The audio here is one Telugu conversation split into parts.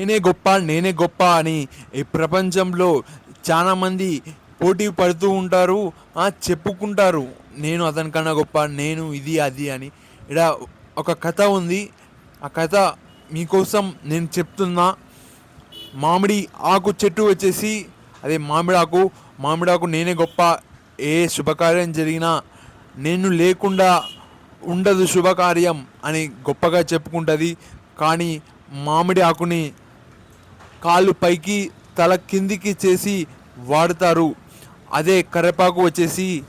నేనే గొప్ప నేనే గొప్ప అని ఈ ప్రపంచంలో చాలామంది పోటీ పడుతూ ఉంటారు చెప్పుకుంటారు. నేను అతనికన్నా గొప్ప నేను ఇది అది అని. ఇక్కడ ఒక కథ ఉంది. ఆ కథ మీకోసం నేను చెప్తున్నా. మామిడి ఆకు చెట్టు వచ్చేసి అదే మామిడాకు మామిడాకు నేనే గొప్ప ఏ శుభకార్యం జరిగినా నేను లేకుండా ఉండదు శుభకార్యం అని గొప్పగా చెప్పుకుంటుంది. కానీ మామిడి ఆకుని కాళ్ళు పైకి తల కిందికి చేసి వాడతారు. అదే కరివేపాకు వచ్చేసి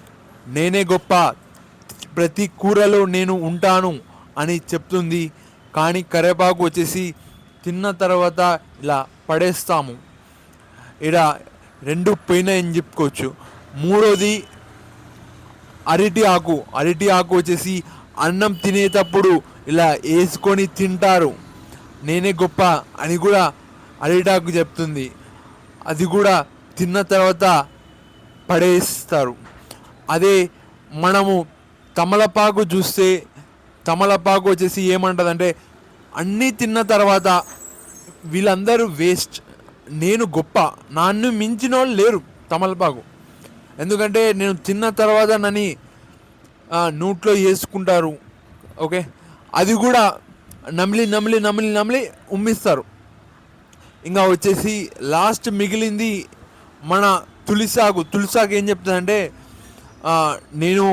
నేనే గొప్ప ప్రతి కూరలో నేను ఉంటాను అని చెప్తుంది. కానీ కరివేపాకు వచ్చేసి తిన్న తర్వాత ఇలా పడేస్తాము. ఇలా రెండు పోయినాయని చెప్పుకోవచ్చు. మూడోది అరటి ఆకు. అరటి ఆకు వచ్చేసి అన్నం తినేటప్పుడు ఇలా వేసుకొని తింటారు. నేనే గొప్ప అని కూడా అరిటాకు చెప్తుంది. అది కూడా తిన్న తర్వాత పడేస్తారు. అదే మనము తమలపాకు చూస్తే తమలపాకు వచ్చేసి ఏమంటదంటే అన్నీ తిన్న తర్వాత వీళ్ళందరూ వేస్ట్. నేను గొప్ప. నన్ను మించిన వాళ్ళు లేరు తమలపాకు. ఎందుకంటే నేను తిన్న తర్వాత నన్ను నూట్లో నోట్లో వేసుకుంటారు. ఓకే? అది కూడా నమిలి నమిలి నమిలి నమిలి ఉమ్మిస్తారు. ఇంకా వచ్చేసి లాస్ట్ మిగిలింది మన తులిసాకు తులిసాగు ఏం చెప్తుందంటే నేను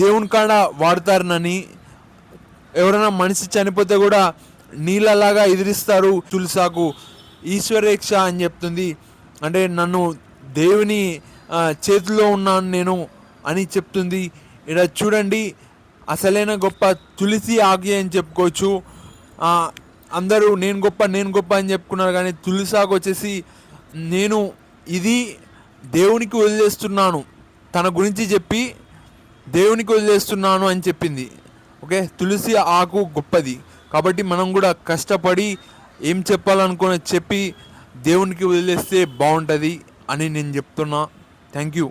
దేవుని కాడ వాడతారనని ఎవరైనా మనిషి చనిపోతే కూడా నీళ్ళలాగా ఎదిరిస్తారు తులసాకు ఈశ్వరేక్ష అని చెప్తుంది. అంటే నన్ను దేవుని చేతిలో ఉన్నాను నేను అని చెప్తుంది. ఇక్కడ చూడండి అసలైన గొప్ప తులసి ఆగి అని చెప్పుకోవచ్చు. అందరూ నేను గొప్ప నేను గొప్ప అని చెప్పుకున్నారు కానీ తులసాకు వచ్చేసి నేను ఇది దేవునికి వదిలేస్తున్నాను. తన గురించి చెప్పి దేవునికి వదిలేస్తున్నాను అని చెప్పింది. ఓకే? తులసి ఆకు గొప్పది. కాబట్టి మనం కూడా కష్టపడి ఏం చెప్పాలనుకుని చెప్పి దేవునికి వదిలేస్తే బాగుంటుంది అని నేను చెప్తున్నా. Thank you